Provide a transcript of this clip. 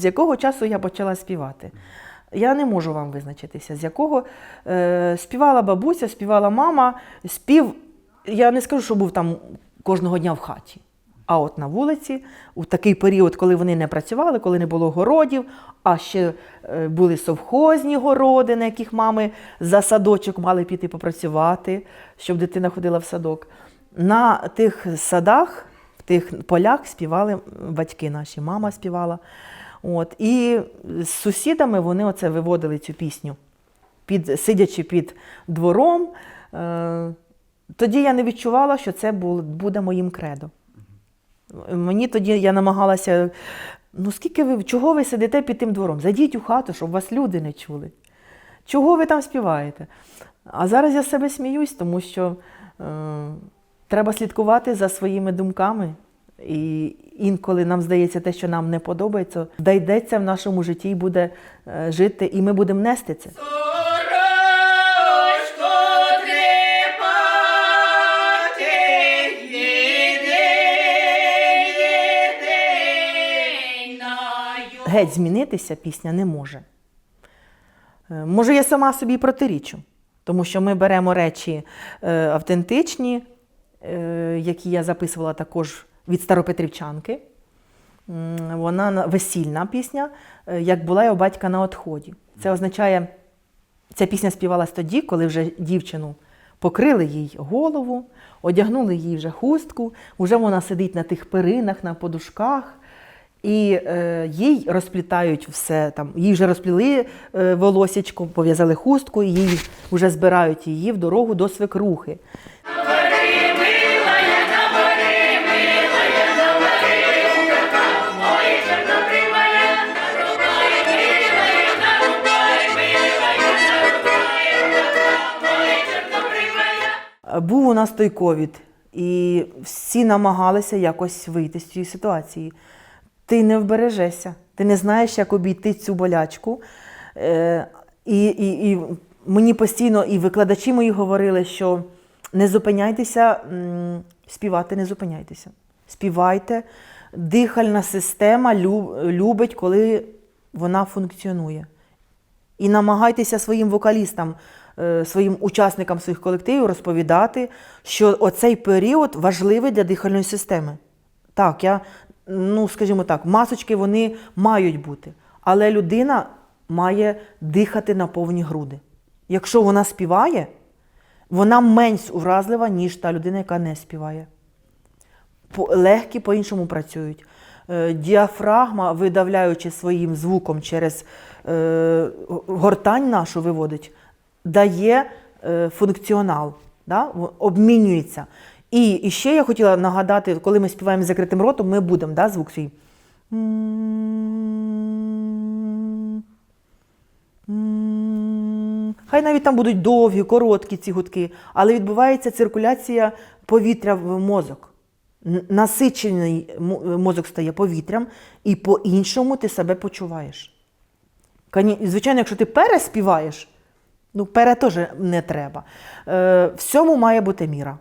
З якого часу я почала співати? Я не можу вам визначитися, з якого е, співала бабуся, співала мама, спів. Я не скажу, що був там кожного дня в хаті. А от на вулиці, у такий період, коли вони не працювали, коли не було городів, а ще е, були совхозні городи, на яких мами за садочок мали піти попрацювати, щоб дитина ходила в садок. На тих садах, в тих полях співали батьки наші, мама співала. От, і з сусідами вони оце виводили цю пісню, під, сидячи під двором. Е, тоді я не відчувала, що це буде моїм кредо. Мені тоді я намагалася, ну скільки ви, чого ви сидите під тим двором? Зайдіть у хату, щоб вас люди не чули. Чого ви там співаєте? А зараз я себе сміюсь, тому що е, треба слідкувати за своїми думками. І інколи нам здається те, що нам не подобається, дійдеться в нашому житті і буде е, жити, і ми будемо нести це. Геть змінитися пісня не може. Е, Може, я сама собі протирічу, тому що ми беремо речі е, автентичні, які я записувала також від Старопетрівчанки. Вона весільна пісня, е, як була у батька на odході. Це означає, ця пісня співалась тоді, коли вже дівчину покрили їй голову, одягнули їй вже хустку, вже вона сидить на тих перинах, на подушках. І е, їй розплітають все там. Їй вже розпліли е, волосічко, пов'язали хустку, і їй вже збирають її в дорогу до свекрухи. Був у нас той ковід, і всі намагалися якось вийти з цієї ситуації. Ти не вбережешся, ти не знаєш, як обійти цю болячку. Е, і, і, і мені постійно і викладачі мої говорили, що не зупиняйтеся, співати не зупиняйтеся. Співайте. Дихальна система любить, коли вона функціонує. І намагайтеся своїм вокалістам, своїм учасникам своїх колективів розповідати, що оцей період важливий для дихальної системи. Так, я, ну скажімо так, масочки вони мають бути, але людина має дихати на повні груди. Якщо вона співає, вона менш уразлива, ніж та людина, яка не співає. Легкі по-іншому працюють. Е, Діафрагма, видавляючи своїм звуком через е, гортань нашу виводить, дає е, функціонал, да? обмінюється. І, і ще я хотіла нагадати, коли ми співаємо з закритим ротом, ми будемо да, звук свій. Хай навіть там будуть довгі, короткі ці гудки, але відбувається циркуляція повітря в мозок. Насичений мозок стає повітрям, і по-іншому ти себе почуваєш. Звичайно, якщо ти переспіваєш, ну пере теж не треба. Е, всьому має бути міра.